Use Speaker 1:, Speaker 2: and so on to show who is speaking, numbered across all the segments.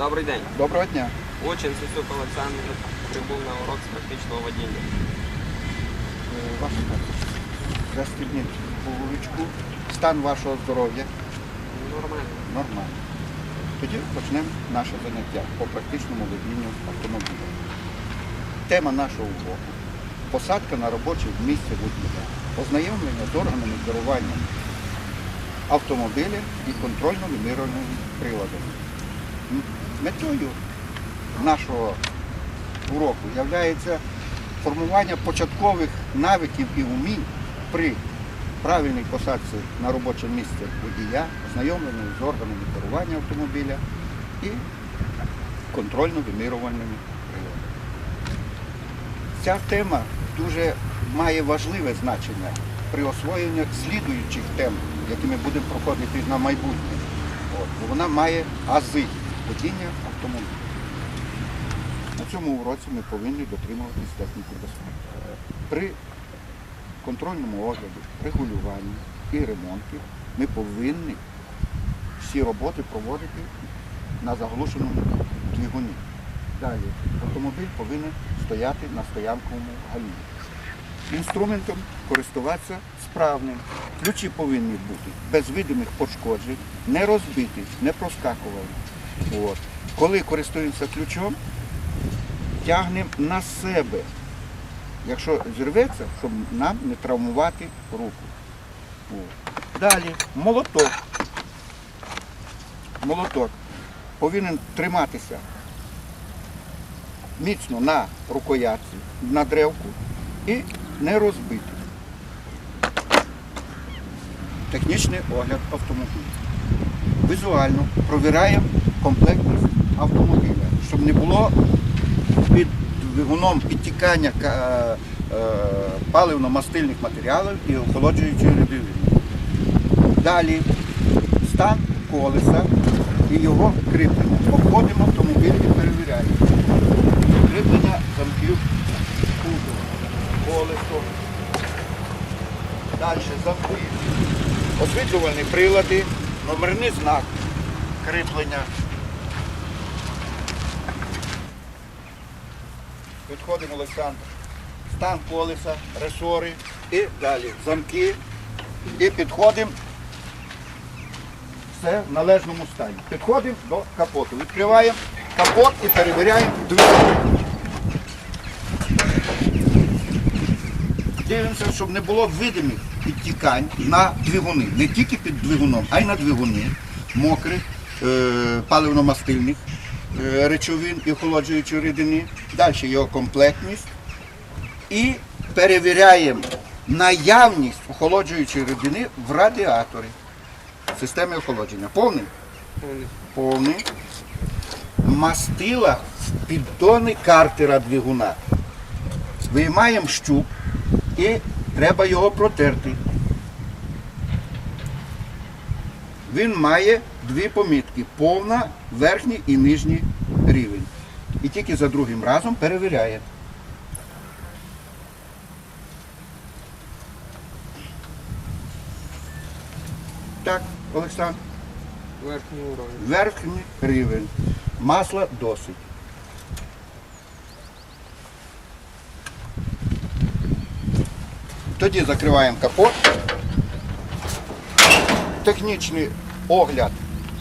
Speaker 1: Добрий день.
Speaker 2: Доброго дня.
Speaker 1: Учин Сусюк Олександр прибув на урок з практичного водіння.
Speaker 2: Е, статус. Застібніть булочку. Стан вашого здоров'я
Speaker 1: Нормально.
Speaker 2: нормальний. Тоді почнемо наше заняття по практичному водінню автомобіля. Тема нашого уроку посадка на робоче місце водія, ознайомлення з органами керування автомобіля і контрольно-вимірювальними приладами. Метою нашого уроку є формування початкових навиків і умінь при правильній посадці на робоче місце водія, ознайомлення з органами керування автомобіля і контрольно-вимірювальними приладами. Ця тема дуже має важливе значення при освоєнні слідуючих тем, які ми будемо проходити на майбутнє. От, вона має ази водіння автомобіля. На цьому уроці ми повинні дотримуватись техніки безпеки. При контрольному огляді, регулюванні і ремонті ми повинні всі роботи проводити на заглушеному двигуні. Далі автомобіль повинен стояти на стоянковому галіні. Інструментом користуватися справним. Ключі повинні бути без видимих пошкоджень, не розбиті, не проскакували. От. Коли користуємося ключом, тягнемо на себе. Якщо зірветься, щоб нам не травмувати руку. От. Далі молоток. Молоток повинен триматися міцно на рукоятці, на древку і не розбити. Технічний огляд автомобіля. Візуально провіряємо комплектність автомобіля, щоб не було під двигуном підтікання е, паливно-мастильних матеріалів і охолоджуючої рідини. Далі стан колеса і його кріплення. Обходимо автомобіль і перевіряємо. Кріплення замків колесо. Далі замки. Освітлювальні прилади, номерний знак кріплення. Підходимо, Олександр. Стан колеса, ресори і далі замки. І підходимо все в належному стані. Підходимо до капоту. Відкриваємо капот і перевіряємо двигун. Дивимося, щоб не було видимих підтікань на двигуни. Не тільки під двигуном, а й на двигуни мокрих, е, паливно-мастильних е, речовин і охолоджуючої рідини. Далі його комплектність. І перевіряємо наявність охолоджуючої рідини в радіаторі системи охолодження. Повний?
Speaker 1: Повний.
Speaker 2: Повний. Мастила в піддони картера двигуна. Виймаємо щуп і треба його протерти. Він має дві помітки повна, верхній і нижній рівень. І тільки за другим разом перевіряє. Так, Олександр.
Speaker 1: Верхній уровень.
Speaker 2: Верхній рівень. Масла досить. Тоді закриваємо капот. Технічний огляд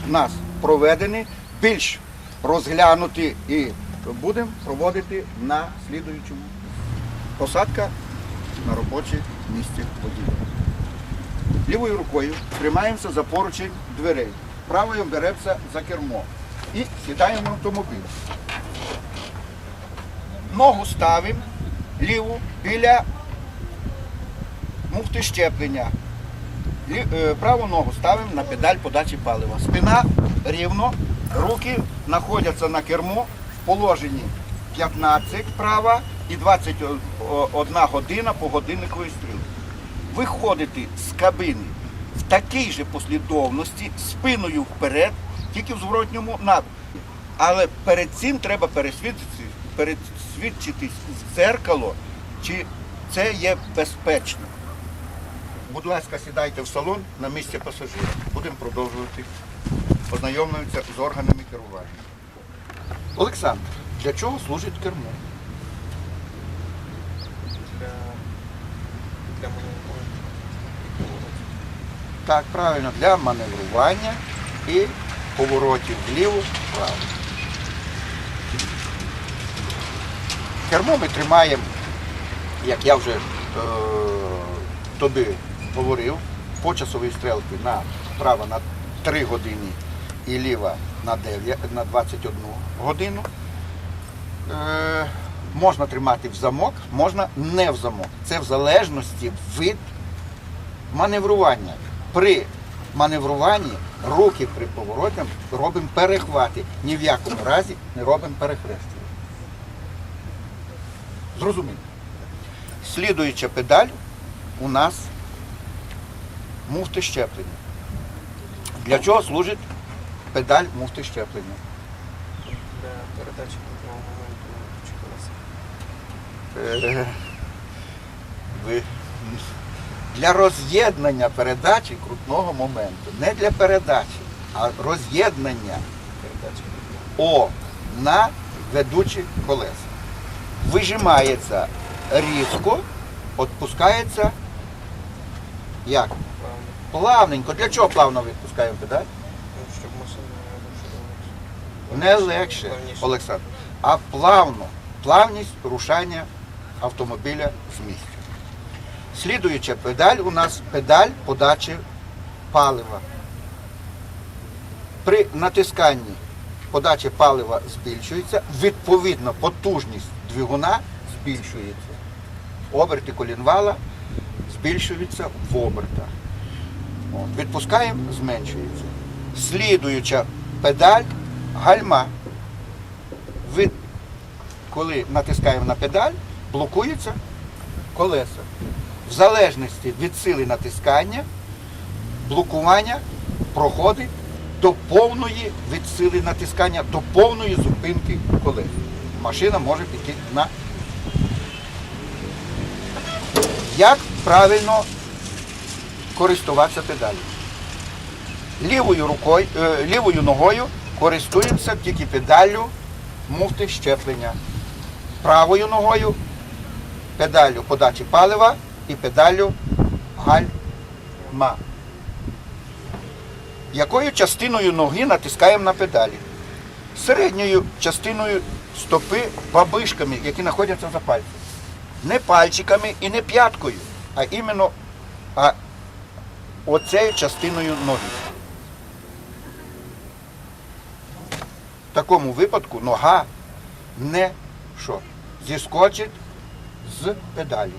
Speaker 2: у нас проведений. Більш розглянути і будемо проводити на слідуючому. Посадка на робоче місце водія. Лівою рукою тримаємося за поручень дверей. Правою беремося за кермо. І сідаємо в автомобіль. Ногу ставимо ліву біля муфти щеплення. Е, Праву ногу ставимо на педаль подачі палива. Спина рівно, руки знаходяться на кермо в положенні 15 права і 21 година по годинниковій стрілці. Виходити з кабини в такій же послідовності, спиною вперед, тільки в зворотньому напрямку. Але перед цим треба пересвідчитись, пересвідчитись в дзеркало, чи це є безпечно. Будь ласка, сідайте в салон на місці пасажира. Будемо продовжувати ознайомлюватися з органами керування. Олександр, для чого служить кермо?
Speaker 1: Для, для маневрування.
Speaker 2: Так, правильно, для маневрування і поворотів вліво, вправо. Кермо ми тримаємо, як я вже е, тобі говорив, по часовій стрілці на право на 3 години і ліва на 9, на 21 годину. Е, можна тримати в замок, можна не в замок. Це в залежності від маневрування. При маневруванні руки при поворотах робимо перехвати. Ні в якому разі не робимо перехрестя. Зрозуміло. Слідуюча педаль у нас муфти щеплення. Для чого служить педаль муфти щеплення?
Speaker 1: Для передачі крутного моменту чи колеса.
Speaker 2: Е, Ви для роз'єднання передачі крутного моменту. Не для передачі, а роз'єднання
Speaker 1: Передачі.
Speaker 2: О на ведучі колеса. Вижимається різко, відпускається як? Плавненько. Для чого плавно відпускаємо педаль?
Speaker 1: Не
Speaker 2: легше, Олександр, а плавно. Плавність рушання автомобіля з місця. Слідуюча педаль у нас педаль подачі палива. При натисканні подача палива збільшується, відповідно потужність двигуна збільшується. Оберти колінвала збільшуються в обертах. Відпускаємо, зменшується. Слідуюча педаль гальма. Від, коли натискаємо на педаль, блокується колеса. В залежності від сили натискання, блокування проходить до повної від сили натискання, до повної зупинки колес. Машина може піти на. Як правильно користуватися педалю? Лівою рукою, е, лівою ногою користуємося тільки педаллю муфти щеплення. Правою ногою педаллю подачі палива і педаллю гальма. Якою частиною ноги натискаємо на педалі? Середньою частиною стопи бабишками, які знаходяться за пальцем. Не пальчиками і не п'яткою, а іменно а оцею частиною ноги. Такому випадку нога не що, зіскочить з педалі.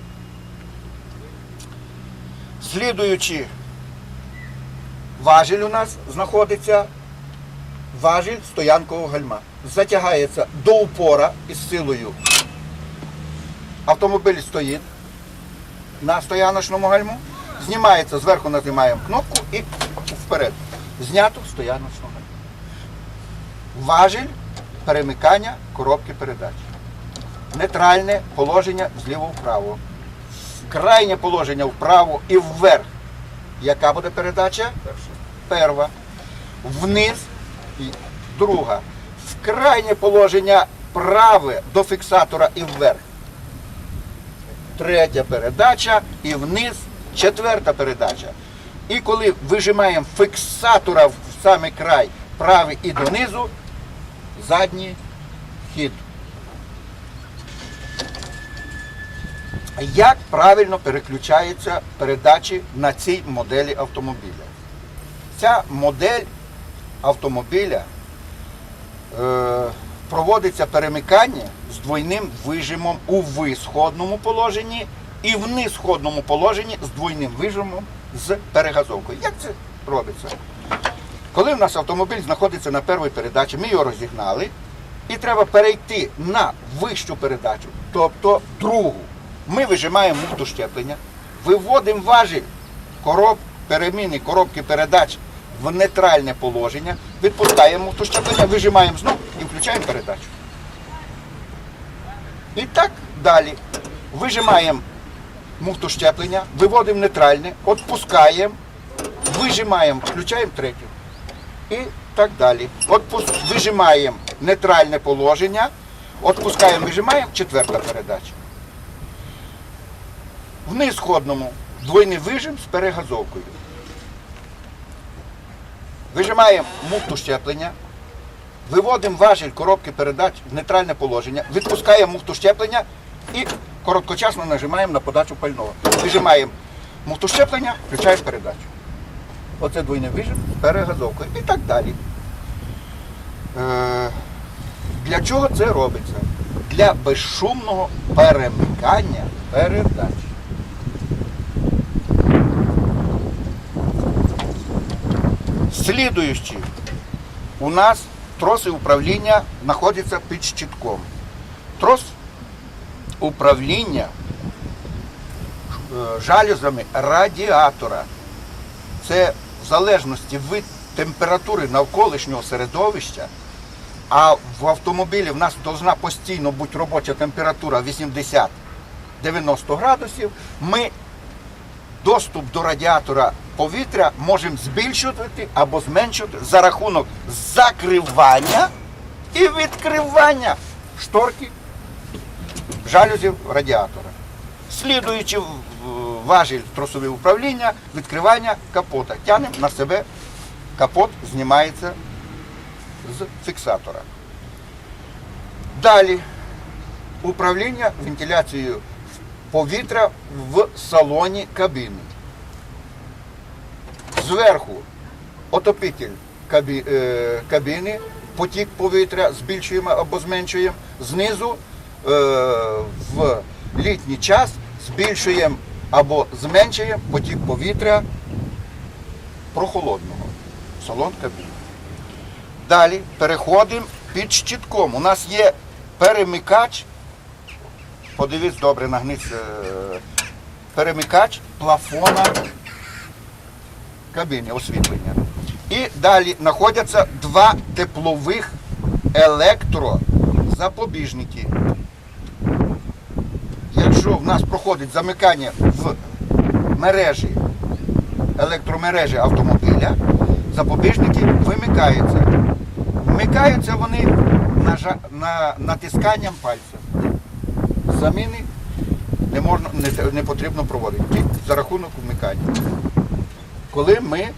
Speaker 2: Слідуючи, важіль у нас знаходиться важіль стоянкового гальма. Затягається до упора із силою. Автомобіль стоїть на стояночному гальму, знімається, зверху нажимаємо кнопку і вперед. Знято стояночного гальма. Важіль перемикання коробки передач. Нейтральне положення зліво вправо. Крайнє положення вправо і вверх. Яка буде передача?
Speaker 1: Перше.
Speaker 2: Перва. Вниз і друга. В крайнє положення праве до фіксатора і вверх. Третя передача і вниз четверта передача. І коли вижимаємо фіксатора в самий край правий і донизу, задній хід. Як правильно переключаються передачі на цій моделі автомобіля? Ця модель автомобіля е, проводиться перемикання з двойним вижимом у висходному положенні і в нисходному положенні з двойним вижимом з перегазовкою. Як це робиться? Коли в нас автомобіль знаходиться на першій передачі, ми його розігнали, і треба перейти на вищу передачу, тобто другу. Ми вижимаємо муфту щеплення, виводимо важіль короб, переміни коробки передач в нейтральне положення, відпускаємо муфту щеплення, вижимаємо знов і включаємо передачу. І так далі. Вижимаємо муфту щеплення, виводимо нейтральне, відпускаємо, вижимаємо, включаємо третю. І так далі. Отпуск, вижимаємо нейтральне положення, відпускаємо, вижимаємо, четверта передача. В низходному двойний вижим з перегазовкою. Вижимаємо муфту щеплення, виводимо важіль коробки передач в нейтральне положення, відпускаємо муфту щеплення і короткочасно нажимаємо на подачу пального. Вижимаємо муфту щеплення, включаємо передачу. Оце двойний вижим перегазовкою і так далі. Е, для чого це робиться? Для безшумного перемикання передач. Слідуючи, у нас троси управління знаходяться під щитком. Трос управління е, жалюзами радіатора. Це в залежності від температури навколишнього середовища, а в автомобілі в нас повинна постійно бути робоча температура 80-90 градусів, ми доступ до радіатора повітря можемо збільшувати або зменшувати за рахунок закривання і відкривання шторки жалюзів радіатора. Слідуючи важіль тросове управління, відкривання капота. Тянемо на себе капот, знімається з фіксатора. Далі управління вентиляцією повітря в салоні кабіни. Зверху отопитель кабі- е, кабіни, потік повітря збільшуємо або зменшуємо. Знизу е, в літній час збільшуємо або зменшуємо потік повітря прохолодного. Салон кабіни. Далі переходимо під щитком. У нас є перемикач подивись добре на гниць е, перемикач плафона кабіни освітлення. І далі знаходяться два теплових електрозапобіжники. Нас проходить замикання в мережі, електромережі автомобіля, запобіжники вимикаються. Вмикаються вони нажа- на, натисканням пальця заміни не можна не, не потрібно проводити за рахунок вмикання. Коли ми е,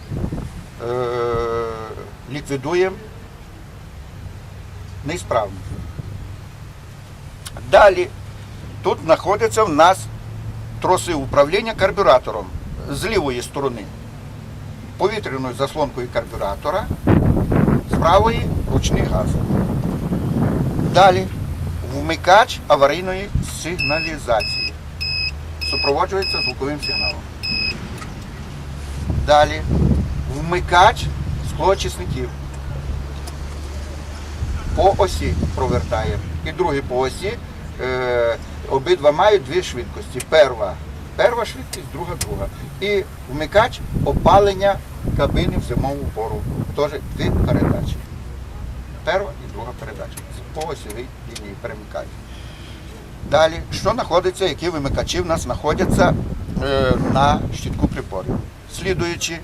Speaker 2: ліквідуємо неісправність. Далі тут знаходяться в нас троси управління карбюратором з лівої сторони повітряною заслонкою карбюратора, з правої ручний газ. Далі вмикач аварійної сигналізації. Супроводжується звуковим сигналом. Далі вмикач склоочисників. По осі провертаємо. І другий по осі. Е, обидва мають дві швидкості. Перва, перва швидкість, друга друга. І вмикач опалення кабини в зимову пору. Теж дві передачі. Перша і друга передача. По осівій лінії перемикають. Далі, що знаходиться, які вимикачі в нас знаходяться е, на щитку приборів. Слідуючи,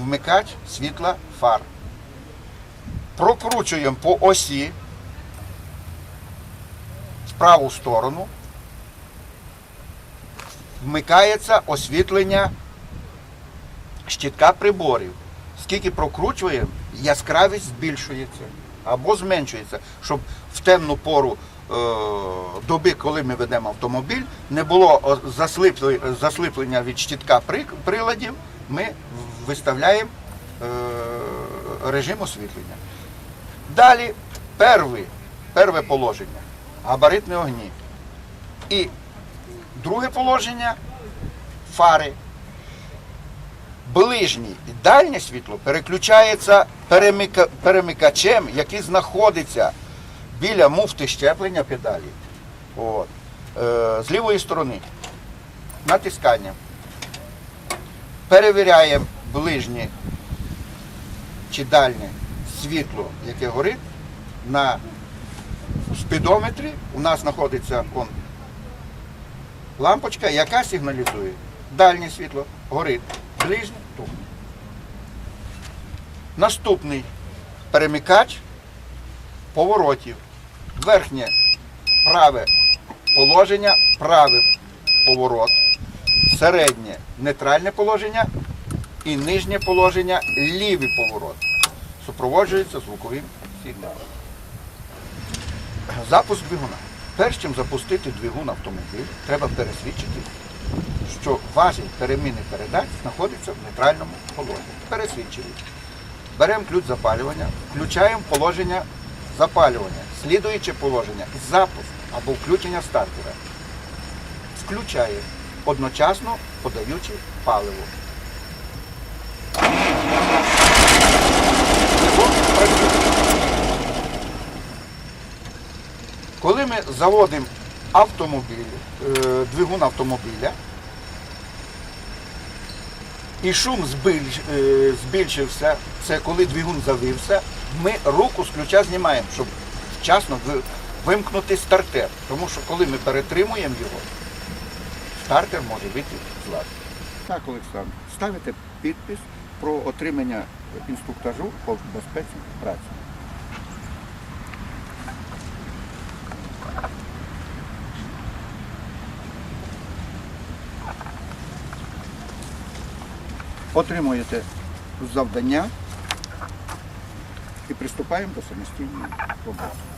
Speaker 2: вмикач світла фар. Прокручуємо по осі праву сторону. Вмикається освітлення щитка приборів. Скільки прокручуємо, яскравість збільшується або зменшується, щоб в темну пору е, доби, коли ми ведемо автомобіль, не було засліплення від щитка приладів, ми виставляємо е, режим освітлення. Далі перший, перше положення габаритні огні. І друге положення фари ближнє і дальнє світло переключається перемика- перемикачем, який знаходиться біля муфти щеплення педалі. От. Е, з лівої сторони. Натискання. Перевіряємо ближнє чи дальнє світло, яке горить. На спідометрі у нас знаходиться он, лампочка, яка сигналізує. Дальнє світло горить, ближнє тухне. Наступний перемикач поворотів. Верхнє праве положення, правий поворот, середнє нейтральне положення і нижнє положення лівий поворот. Супроводжується звуковим сигналом. Запуск двигуна. Перш чим запустити двигун автомобіль, треба пересвідчити, що важіль переміни передач знаходиться в нейтральному положенні. Пересвідчили. Беремо ключ запалювання, включаємо положення запалювання, слідуюче положення запуск або включення стартера. Включає, одночасно подаючи паливо. Двигун працює. Коли ми заводимо автомобіль, е, двигун автомобіля, і шум е, збільшився, це коли двигун завився, ми руку з ключа знімаємо, щоб вчасно вимкнути стартер. Тому що коли ми перетримуємо його, стартер може вийти з ладу.
Speaker 3: Так, Олександр, ставите підпис про отримання інструктажу по безпеці праці. Отримуєте завдання і приступаємо до самостійної роботи.